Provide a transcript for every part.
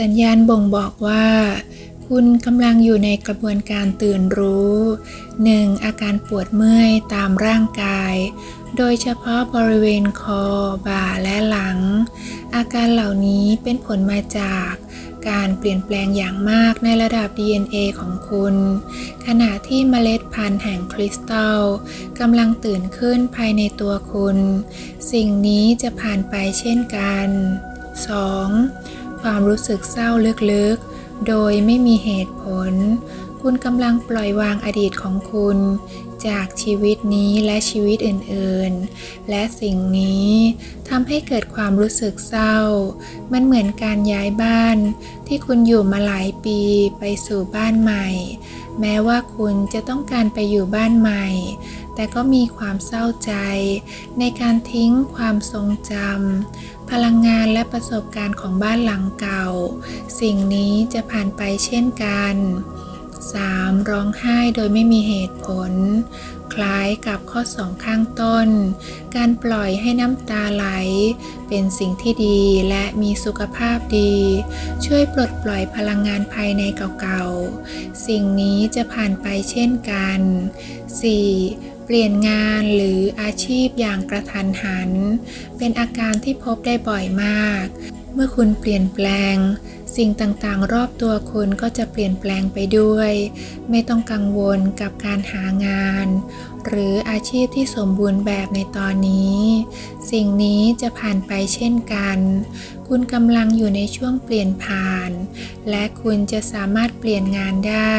สัญญาณบ่งบอกว่า คุณกำลังอยู่ในกระบวนการตื่นรู้ 1. อาการปวดเมื่อยตามร่างกาย โดยเฉพาะบริเวณคอ บ่า และหลัง อาการเหล่านี้เป็นผลมาจากการเปลี่ยนแปลงอย่างมากในระดับ DNA ของคุณ ขณะที่เมล็ดพันธุ์แห่งคริสตัลกำลังตื่นขึ้นภายในตัวคุณ สิ่งนี้จะผ่านไปเช่นกัน 2. ความรู้สึกเศร้าลึกๆ โดยไม่มีเหตุผล คุณกำลังปล่อยวางอดีตของคุณ จากชีวิตนี้และชีวิตอื่นๆ และสิ่งนี้ทำให้เกิดความรู้สึกเศร้า มันเหมือนการย้ายบ้าน ที่คุณอยู่มาหลายปีไปสู่บ้านใหม่ แม้ว่าคุณจะต้องการไปอยู่บ้านใหม่ แต่ก็มีความเศร้าใจ ในการทิ้งความทรงจำพลังงานและประสบการณ์ของบ้านหลังเก่า สิ่งนี้จะผ่านไปเช่นกัน 3. ร้องไห้โดยไม่มีเหตุผล คล้ายกับข้อสองข้างต้น การปล่อยให้น้ำตาไหล เป็นสิ่งที่ดีและมีสุขภาพดี ช่วยปลดปล่อยพลังงานภายในเก่าๆ สิ่งนี้จะผ่านไปเช่นกัน 4. เปลี่ยนงานหรืออาชีพอย่างกระทันหัน เป็นอาการที่พบได้บ่อยมาก เมื่อคุณเปลี่ยนแปลง สิ่งต่างๆ รอบตัวคุณก็จะเปลี่ยนแปลงไปด้วย ไม่ต้องกังวลกับการหางาน หรืออาชีพที่สมบูรณ์แบบในตอนนี้ สิ่งนี้จะผ่านไปเช่นกัน คุณกำลังอยู่ในช่วงเปลี่ยนผ่าน และคุณจะสามารถเปลี่ยนงานได้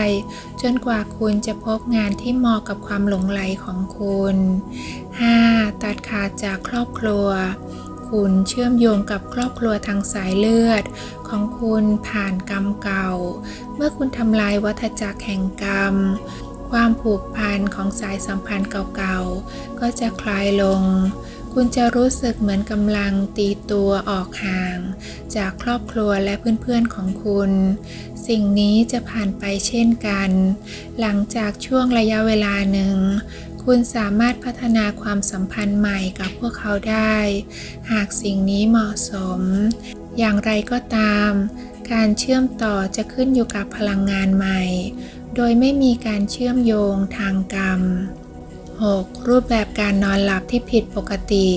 จนกว่าคุณจะพบงานที่เหมาะกับความหลงไหลของคุณ 5. ตัดขาดจากครอบครัว คุณเชื่อมโยงกับครอบครัวทางสายเลือด ของคุณผ่านกรรมเก่า เมื่อคุณทำลายวัฏจักรแห่งกรรม ความผูกพันของสายสัมพันธ์เก่าๆ ก็จะคลายลง คุณจะรู้สึกเหมือนกำลังตีตัวออกห่าง จากครอบครัวและเพื่อนๆของคุณ สิ่งนี้จะผ่านไปเช่นกัน หลังจากช่วงระยะเวลาหนึ่ง คุณสามารถพัฒนาความสัมพันธ์ใหม่กับพวกเขาได้ หากสิ่งนี้เหมาะสม อย่างไรก็ตาม การเชื่อมต่อจะขึ้นอยู่กับพลังงานใหม่ โดยไม่มีการเชื่อมโยงทางกรรม 6. รูปแบบการนอนหลับที่ผิดปกติ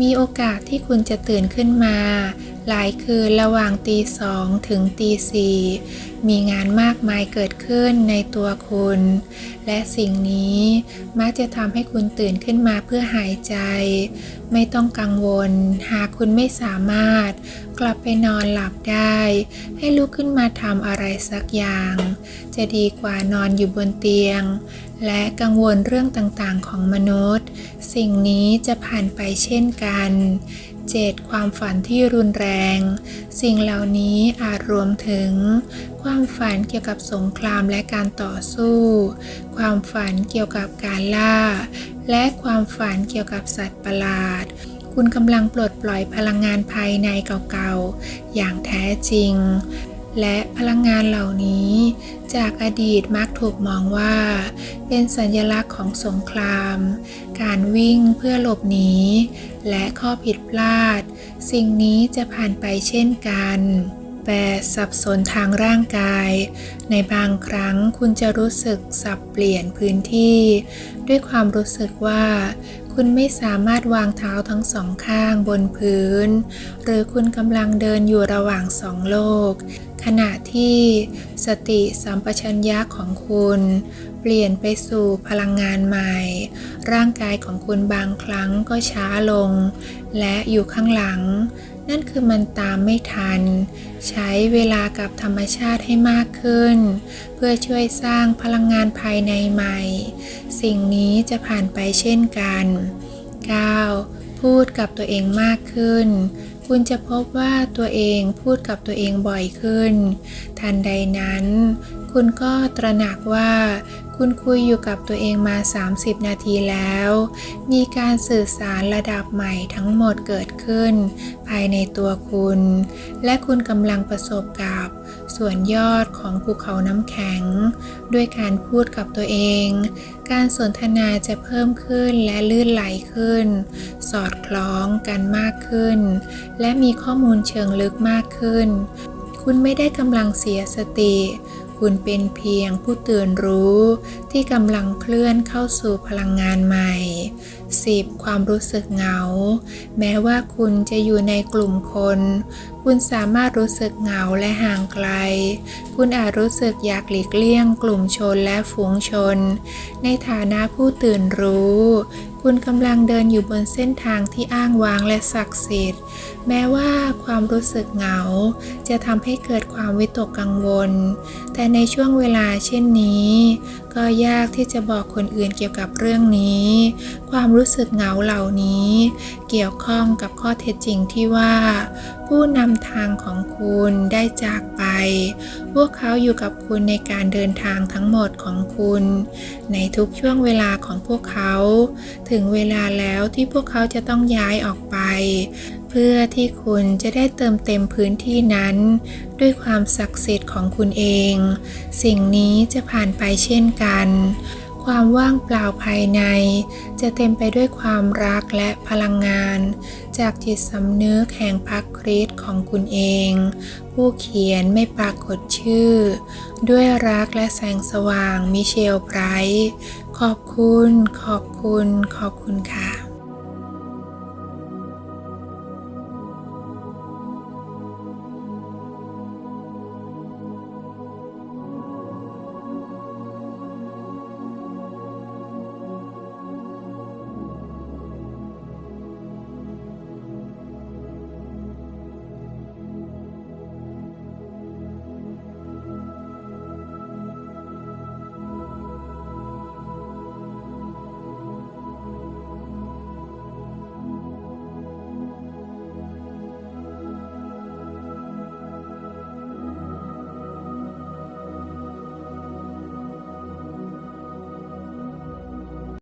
มีโอกาสที่คุณจะตื่นขึ้นมา หลายคืนระหว่างตีสองถึงตีสี่มีงานมากมายเกิดขึ้นในตัวคุณ และสิ่งนี้มักจะทำให้คุณตื่นขึ้นมาเพื่อหายใจ ไม่ต้องกังวล หากคุณไม่สามารถ กลับไปนอนหลับได้ ให้ลุกขึ้นมาทำอะไรสักอย่าง จะดีกว่านอนอยู่บนเตียง และกังวลเรื่องต่างๆของมนุษย์ สิ่งนี้จะผ่านไปเช่นกัน 7. ความฝันที่รุนแรง สิ่งเหล่านี้อาจรวมถึง ความฝันเกี่ยวกับสงครามและการต่อสู้ ความฝันเกี่ยวกับการล่า และความฝันเกี่ยวกับสัตว์ประหลาด คุณกำลังปลดปล่อยพลังงานภายในเก่าๆ อย่างแท้จริง และพลังงานเหล่านี้ จากอดีตมัก ถูกมองว่า เป็นสัญลักษณ์ของสงคราม การวิ่งเพื่อหลบหนี และข้อผิดพลาด สิ่งนี้จะผ่านไปเช่นกัน แต่สับสนทางร่างกาย ในบางครั้งคุณจะรู้สึกสับเปลี่ยนพื้นที่ ด้วยความรู้สึกว่า คุณไม่สามารถวางเท้าทั้งสองข้างบนพื้น หรือคุณกำลังเดินอยู่ระหว่างสองโลก ขณะที่สติสัมปชัญญะของคุณเปลี่ยนไปสู่พลังงานใหม่ ร่างกายของคุณบางครั้งก็ช้าลง และอยู่ข้างหลัง นั่นคือมันตามไม่ทัน ใช้เวลากับธรรมชาติให้มากขึ้น เพื่อช่วยสร้างพลังงานภายในใหม่ สิ่งนี้จะผ่านไปเช่นกัน 9. พูดกับตัวเองมากขึ้น คุณจะพบว่าตัวเองพูดกับตัวเองบ่อยขึ้น ทันใดนั้น คุณก็ตระหนักว่าคุณคุยอยู่กับตัวเองมา 30 นาทีแล้ว มีการสื่อสารระดับใหม่ทั้งหมดเกิดขึ้น ภายในตัวคุณ และคุณกำลังประสบกับส่วนยอดของภูเขาน้ำแข็ง ด้วยการพูดกับตัวเอง การสนทนาจะเพิ่มขึ้นและลื่นไหลขึ้น สอดคล้องกันมากขึ้น และมีข้อมูลเชิงลึกมากขึ้น คุณไม่ได้กำลังเสียสติ คุณเป็นเพียงผู้ตื่นรู้ที่กำลังเคลื่อนเข้าสู่พลังงานใหม่ 10. ความรู้สึกเหงา แม้ว่าคุณจะอยู่ในกลุ่มคน คุณสามารถรู้สึกเหงาและห่างไกล คุณอาจรู้สึกอยากหลีกเลี่ยงกลุ่มชนและฝูงชน ในฐานะผู้ตื่นรู้ คุณกำลังเดินอยู่บนเส้นทางที่อ้างว้างและศักดิ์สิทธิ์ แม้ว่าความรู้สึกเหงา จะทำให้เกิดความวิตกกังวล แต่ในช่วงเวลาเช่นนี้ ก็ยากที่จะบอกคนอื่นเกี่ยวกับเรื่องนี้ ความรู้สึกเหงาเหล่านี้ เกี่ยวข้องกับข้อเท็จจริงที่ว่าผู้นำทางของคุณได้จากไป พวกเขาอยู่กับคุณในการเดินทางทั้งหมดของคุณ ในทุกช่วงเวลาของพวกเขา ถึงเวลาแล้วที่พวกเขาจะต้องย้ายออกไป เพื่อที่คุณจะได้เติมเต็มพื้นที่นั้น ด้วยความศักดิ์สิทธิ์ของคุณเอง สิ่งนี้จะผ่านไปเช่นกัน ความว่างเปล่าภายใน จะเต็มไปด้วยความรักและพลังงาน จากจิตสำนึกแห่งพระคริสต์ของคุณเอง ผู้เขียนไม่ปรากฏชื่อ ด้วยรักและแสงสว่างมิเชลไบรท์ขอบคุณ ขอบคุณ ขอบคุณค่ะ